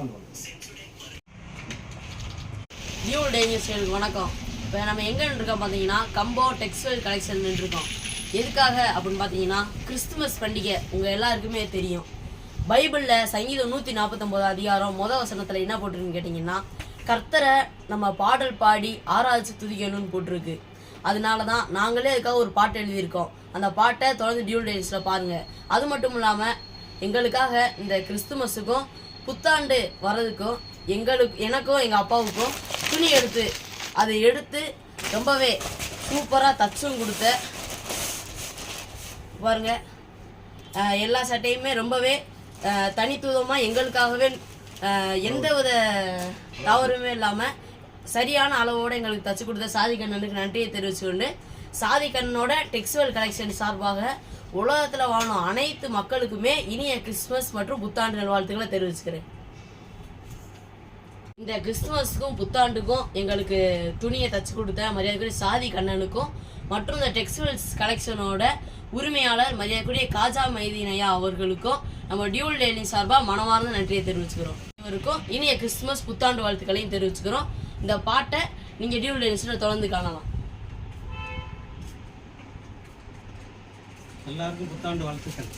புத்தாண்டு வாழ்த்து new danger சேலுக்கு வணக்கம். இப்போ நம்ம எங்கே இருக்கோம் பார்த்தீங்கன்னா கம்போ டெக்ஸ்டைல் கலெக்ஷன் இருக்கோம் எதுக்காக அப்படின்னு பார்த்தீங்கன்னா கிறிஸ்துமஸ் பண்டிகை உங்கள் எல்லாருக்குமே தெரியும். பைபிளில் சங்கீதம் நூற்றி நாற்பத்தொம்போது அதிகாரம் முத வசனத்தில் என்ன போட்டிருக்குன்னு கேட்டிங்கன்னா கர்த்தரை நம்ம பாடல் பாடி ஆராய்ச்சி துதிக்கணும்னு போட்டிருக்கு. அதனால தான் நாங்களே அதுக்காக ஒரு பாட்டு எழுதியிருக்கோம். அந்த பாட்டை தொடர்ந்து டியூல் டேஸில் பாருங்கள் அது மட்டும் இல்லாமல் எங்களுக்காக இந்த கிறிஸ்துமஸுக்கும் புத்தாண்டு வர்றதுக்கும் எங்களுக்கு எனக்கும் எங்கள் அப்பாவுக்கும் துணி எடுத்து அதை எடுத்து ரொம்பவே சூப்பராக தச்சும் கொடுத்த. பாருங்க. எல்லா சட்டையுமே ரொம்பவே தனித்துவமாக எங்களுக்காகவே எந்த வித தவறுமே இல்லாமல் சரியான அளவோடு எங்களுக்கு தச்சு கொடுத்த. சாதி கண்ணனுக்கு நன்றியை தெரிவிச்சுக்கொண்டு சாதி கண்ணனோட டெக்ஸ்டைல் கலெக்ஷன் சார்பாக உலகத்தில் வாழும் அனைத்து மக்களுக்குமே இனிய கிறிஸ்துமஸ் மற்றும் புத்தாண்டு நல்வாழ்த்துக்களை தெரிவிச்சுக்கிறேன். இந்த கிறிஸ்துமஸுக்கும் புத்தாண்டுக்கும் எங்களுக்கு துணியை தச்சு கொடுத்த மரியாதைக்குரிய சாதி கண்ணனுக்கும் மற்றும் இந்த டெக்ஸ்டைல்ஸ் கலெக்ஷனோட உரிமையாளர் மரியாதைக்குரிய காஜா மைதீனையா அவர்களுக்கும் நம்ம டியூல் டெய்லி சார்பாக மனமார்ந்த நன்றியை தெரிவிச்சுக்கிறோம். இவருக்கும் இனிய கிறிஸ்துமஸ் புத்தாண்டு வாழ்த்துக்களையும் தெரிவிச்சுக்கிறோம். இந்த பாட்டை நீங்கள் டியூல் டெய்லிஸில் தொடர்ந்து காணலாம். எல்லாருக்கும் புத்தாண்டு வாழ்த்துக்கள்.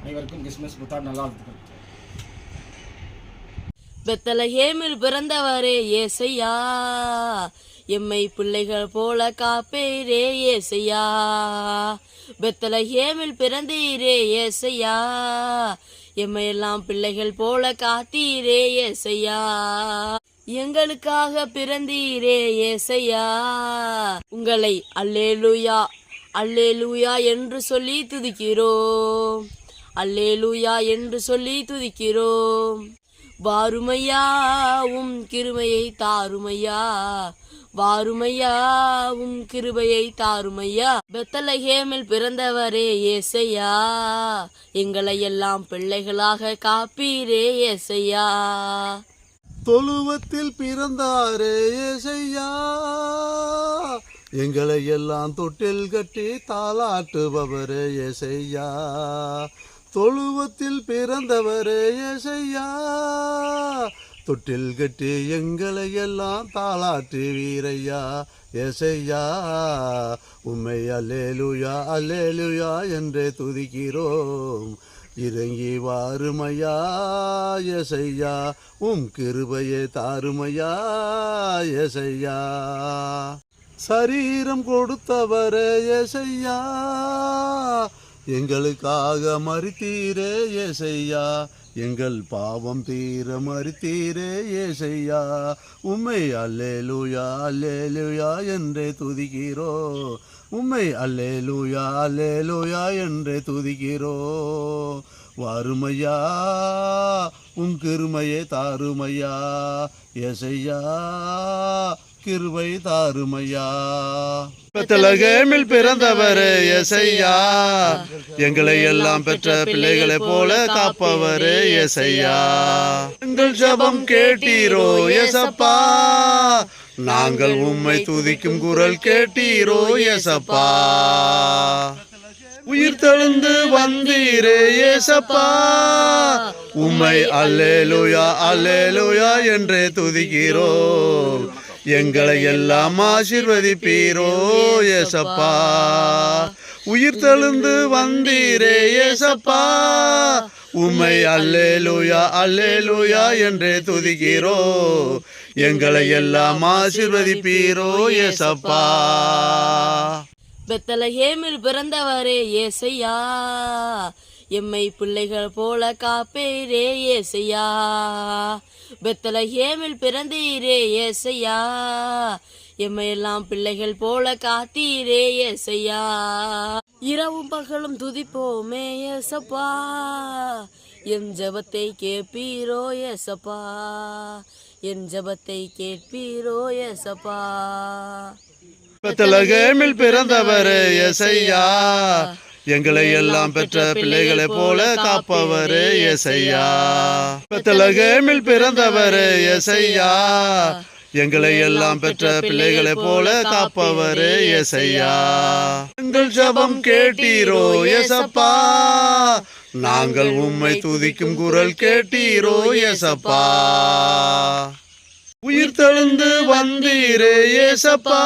அனைவருக்கும் கிறிஸ்மஸ் புத்தாண்டு நல்லா வாழ்த்துக்கள் பெத்தலஹேமில் பிறந்தவரே ஏசையா. எம்மை பிள்ளைகள் போல காப்பேரே ஏசையா. பெத்தலஹேமில் பிறந்தீரே ஏசையா. எம்மை எல்லாம் பிள்ளைகள் போல காத்தீரே ஏசையா. எங்களுக்காக பிறந்தீரே ஏசையா. உங்களை அல்லேலூயா அல்லேலூயா என்று சொல்லி துதிக்கிறோம். அல்லேலூயா என்று சொல்லி துதிக்கிறோம். வாருமையா உம் கிருபையை தாருமையா. வாருமையா உம் கிருபையை தாருமையா. பெத்தலஹேமில் பிறந்தவரே ஏசையா. எங்களை எல்லாம் பிள்ளைகளாக காப்பீரே ஏசையா. தொழுவத்தில் பிறந்தாரே செய்யா எங்களை எல்லாம் தொட்டில் கட்டி தாளாட்டுபவரே செய்யா தொழுவத்தில் பிறந்தவரே செய்யா தொட்டில் கட்டி எங்களை எல்லாம் தாளாட்டு வீரையா எசையா உம்மை அலேலுயா அலேலுயா என்றே துதிக்கிறோம். இறங்கி வாருமையா எசையா உம் கிருபையை தாருமையா எசையா சரீரம் கொடுத்தவரே எசையா எங்களுக்காக மறுத்தீரே எசையா எங்கள் பாவம் தீர மறுத்தீரே ஏசையா. உம்மை அல்லேலூயா அல்லேலூயா என்றே துதிக்கிறோ. உம்மை அல்லேலூயா அல்லேலூயா என்றே துதிக்கிறோ. வறுமையா கிருமையை தாருமையா எசையா கிருபை தாருமையா. பெத்தலகேமில் பிறந்தவரே எசையா எங்களை எல்லாம் பெற்ற பிள்ளைகளை போல காப்பவரே எசையா எங்கள் ஜபம் கேட்டீரோ எசப்பா நாங்கள் உம்மை துதிக்கும் குரல் கேட்டீரோ எசப்பா உயிர் தெழுந்து வந்தீரே ஏசப்பா. உம்மை அல்லேலுயா அல்லேலுயா என்றே துதிக்கிறோ எங்களை எல்லாம் ஆசிர்வதிப்பீரோ ஏசப்பா. உயிர் தெழுந்து வந்தீரே ஏசப்பா. உம்மை அல்லேலுயா அல்லேலுயா என்றே துதிக்கிறோ எங்களை எல்லாம் ஆசிர்வதிப்பீரோ ஏசப்பா. பெத்தலஹேமில் பிறந்தவரே ஏசையா. எம்மை பிள்ளைகள் போல காப்பேரே ஏசையா. பெத்தலஹேமில் பிறந்தீரே ஏசையா. எம்மையெல்லாம் பிள்ளைகள் போல காத்தீரே ஏசையா. இரவும் பகலும் துதிப்போமே ஏசப்பா. என் ஜபத்தை கேட்பீரோ ஏசப்பா. என் ஜபத்தை கேட்பீரோ ஏசப்பா. பெத்தலகேமில் பிறந்தவரே எசையா. எங்களை எல்லாம் பெற்ற பிள்ளைகளை போல காப்பவரே எசையா. பெத்தலகேமில் பிறந்தவரே எசையா. எங்களை எல்லாம் பெற்ற பிள்ளைகளை போல காப்பவரே எசையா. எங்கள் ஜெபம் கேட்டீரோ எசப்பா. நாங்கள் உம்மை துதிக்கும் குரல் கேட்டீரோ ஏசப்பா உயிர் தெழுந்து வந்தீரே ஏசப்பா.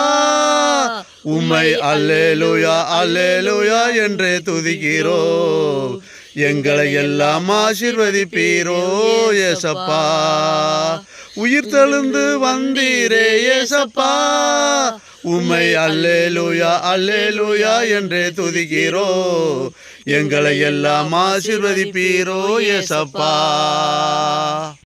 உம்மை அல்லேலுயா அல்லேலுயா என்றே துதிக்கிறோ. எங்களை எல்லாம் ஆசிர்வதிப்பீரோ ஏசப்பா. உயிர் தெழுந்து வந்தீரே ஏசப்பா. உம்மை அல்லேலுயா அல்லேலுயா என்றே துதிக்கிறோ. எங்களை எல்லாம் ஆசிர்வதிப்பீரோ ஏசப்பா.